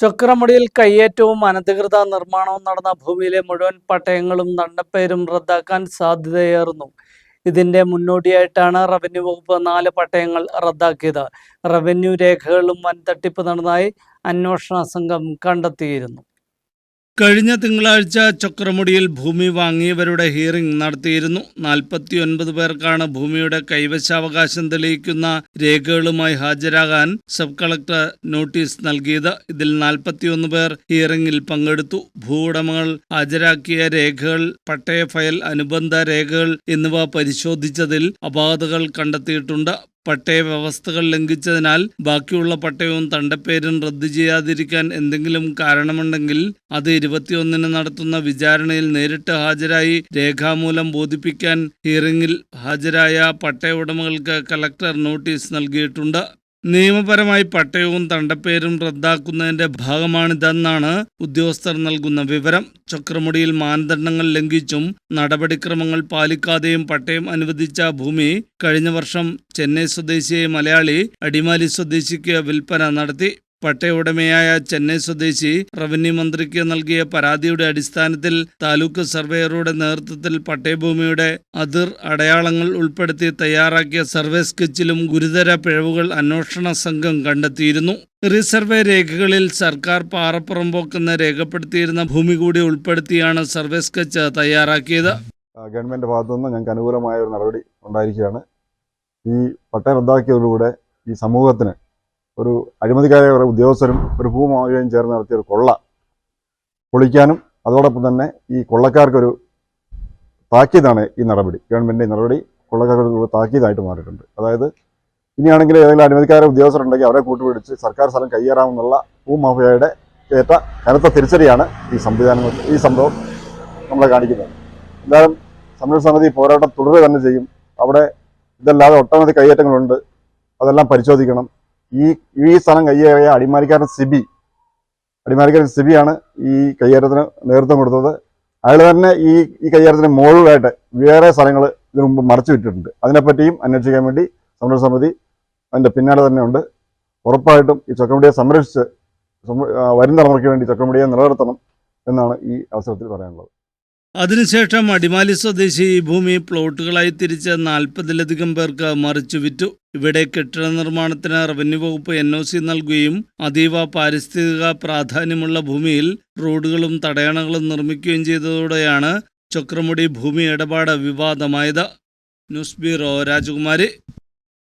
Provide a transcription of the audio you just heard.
ചക്രമുടിയിൽ കയ്യേറ്റവും അനധികൃത നിർമ്മാണവും നടന്ന ഭൂമിയിലെ മുഴുവൻ പട്ടയങ്ങളും നണ്ടപ്പേരും റദ്ദാക്കാൻ സാധ്യതയേറുന്നു. ഇതിന്റെ മുന്നോടിയായിട്ടാണ് റവന്യൂ വകുപ്പ് നാല് പട്ടയങ്ങൾ റദ്ദാക്കിയത്. റവന്യൂ രേഖകളും വൻ തട്ടിപ്പ് നടന്നതായി അന്വേഷണ സംഘം കണ്ടെത്തിയിരുന്നു. കഴിഞ്ഞ തിങ്കളാഴ്ച ചക്രമുടിയിൽ ഭൂമി വാങ്ങിയവരുടെ ഹിയറിംഗ് നടത്തിയിരുന്നു. നാൽപ്പത്തിയൊൻപത് പേർക്കാണ് ഭൂമിയുടെ കൈവശാവകാശം തെളിയിക്കുന്ന രേഖകളുമായി ഹാജരാകാൻ സബ് കളക്ടർ നോട്ടീസ് നൽകിയത്. ഇതിൽ നാൽപ്പത്തിയൊന്ന് പേർ ഹിയറിംഗിൽ പങ്കെടുത്തു. ഭൂവുടമകൾ ഹാജരാക്കിയ രേഖകൾ പട്ടയ ഫയൽ അനുബന്ധ രേഖകൾ എന്നിവ പരിശോധിച്ചതിൽ അപാകതകൾ കണ്ടെത്തിയിട്ടുണ്ട്. പട്ടയ വ്യവസ്ഥകൾ ലംഘിച്ചതിനാൽ ബാക്കിയുള്ള പട്ടയവും തണ്ടപ്പേരും റദ്ദു ചെയ്യാതിരിക്കാൻ എന്തെങ്കിലും കാരണമുണ്ടെങ്കിൽ അത് ഇരുപത്തിയൊന്നിന് നടത്തുന്ന വിചാരണയിൽ നേരിട്ട് ഹാജരായി രേഖാമൂലം ബോധിപ്പിക്കാൻ ഹിയറിംഗിൽ ഹാജരായ പട്ടയ ഉടമകൾക്ക് കലക്ടർ നോട്ടീസ് നൽകിയിട്ടുണ്ട്. നിയമപരമായി പട്ടയവും തണ്ടപ്പേരും റദ്ദാക്കുന്നതിന്റെ ഭാഗമാണിതെന്നാണ് ഉദ്യോഗസ്ഥർ നൽകുന്ന വിവരം. ചക്രമുടിയിൽ മാനദണ്ഡങ്ങൾ ലംഘിച്ചും നടപടിക്രമങ്ങൾ പാലിക്കാതെയും പട്ടയം അനുവദിച്ച ഭൂമി കഴിഞ്ഞ വർഷം ചെന്നൈ സ്വദേശിയായ മലയാളി അടിമാലി സ്വദേശിക്ക് വിൽപ്പന നടത്തി. പട്ടയ ഉടമയായ ചെന്നൈ സ്വദേശി റവന്യൂ മന്ത്രിക്ക് നൽകിയ പരാതിയുടെ അടിസ്ഥാനത്തിൽ താലൂക്ക് സർവേയറുടെ നേതൃത്വത്തിൽ പട്ടയഭൂമിയുടെ അതിർ അടയാളങ്ങൾ ഉൾപ്പെടുത്തി തയ്യാറാക്കിയ സർവേ സ്കെച്ചിലും ഗുരുതര പിഴവുകൾ അന്വേഷണ സംഘം കണ്ടെത്തിയിരുന്നു. റിസർവേ രേഖകളിൽ സർക്കാർ പാറപ്പുറമ്പോക്കെന്ന് രേഖപ്പെടുത്തിയിരുന്ന ഭൂമി കൂടി ഉൾപ്പെടുത്തിയാണ് സർവേ സ്കെച്ച് തയ്യാറാക്കിയത്. ഗവൺമെന്റ് ഭാഗത്തുനിന്ന് ഭാഗത്തു നിന്ന് ഞങ്ങൾക്ക് അനുകൂലമായ ഒരു നടപടി ഉണ്ടായിരിക്കുകയാണ്. ഈ പട്ടയം റദ്ദാക്കിയതിലൂടെ ഈ സമൂഹത്തിന് ഒരു അഴിമതിക്കാരായ ഒരു ഉദ്യോഗസ്ഥരും ഒരു ഭൂമാവുകയും ചേർന്ന് നടത്തിയ ഒരു കൊള്ള പൊളിക്കാനും അതോടൊപ്പം തന്നെ ഈ കൊള്ളക്കാർക്കൊരു താക്കീതാണ് ഈ നടപടി. ഗവൺമെന്റ് ഈ നടപടി കൊള്ളക്കാർക്ക് ഒരു താക്കീതായിട്ട് മാറിയിട്ടുണ്ട്. അതായത് ഇനിയാണെങ്കിൽ ഏതെങ്കിലും അഴിമതിക്കാരെ ഉദ്യോഗസ്ഥരുണ്ടെങ്കിൽ അവരെ കൂട്ടുപിടിച്ച് സർക്കാർ സ്ഥലം കൈയേറാമെന്നുള്ള ഭൂമാഫിയയുടെ ഏറ്റ കനത്ത തിരിച്ചടിയാണ് ഈ സംവിധാനങ്ങൾ ഈ സംഭവം നമ്മളെ കാണിക്കുന്നത്. എന്തായാലും സംരക്ഷണ സമിതി പോരാട്ടം തുടരുക തന്നെ ചെയ്യും. അവിടെ ഇതല്ലാതെ ഒട്ടനവധി കയ്യേറ്റങ്ങളുണ്ട്. അതെല്ലാം പരിശോധിക്കണം. ഈ ഈ സ്ഥലം കയ്യേറിയ അടിമാലിക്കാരൻ സിബി അടിമാലിക്കാരൻ സിബിയാണ് ഈ കയ്യേറ്റത്തിന് നേതൃത്വം കൊടുത്തത്. അയാൾ തന്നെ ഈ ഈ കയ്യേറ്റത്തിന് മുകളിലായിട്ട് വേറെ സ്ഥലങ്ങൾ ഇതിനു മുമ്പ് മറച്ചു വിട്ടിട്ടുണ്ട്. അതിനെപ്പറ്റിയും അന്വേഷിക്കാൻ വേണ്ടി സംരക്ഷണ സമിതി അതിന്റെ പിന്നാലെ തന്നെ ഉണ്ട്. ഉറപ്പായിട്ടും ഈ ചൊക്കമുടിയെ സംരക്ഷിച്ച് വരും തലമുറയ്ക്ക് വേണ്ടി ചൊക്കമുടിയെ നിലനിർത്തണം എന്നാണ് ഈ അവസരത്തിൽ പറയാനുള്ളത്. അതിനുശേഷം അടിമാലി സ്വദേശി ഈ ഭൂമി പ്ലോട്ടുകളായി തിരിച്ച് നാൽപ്പതിലധികം പേർക്ക് മറിച്ചു വിറ്റു. ഇവിടെ കെട്ടിട നിർമ്മാണത്തിന് റവന്യൂ വകുപ്പ് എൻ ഒ സി നൽകുകയും അതീവ പാരിസ്ഥിതിക പ്രാധാന്യമുള്ള ഭൂമിയിൽ റോഡുകളും തടയണകളും നിർമ്മിക്കുകയും ചെയ്തതോടെയാണ് ചക്രമുടി ഭൂമി ഇടപാട് വിവാദമായത്. ന്യൂസ് ബ്യൂറോ രാജകുമാരി.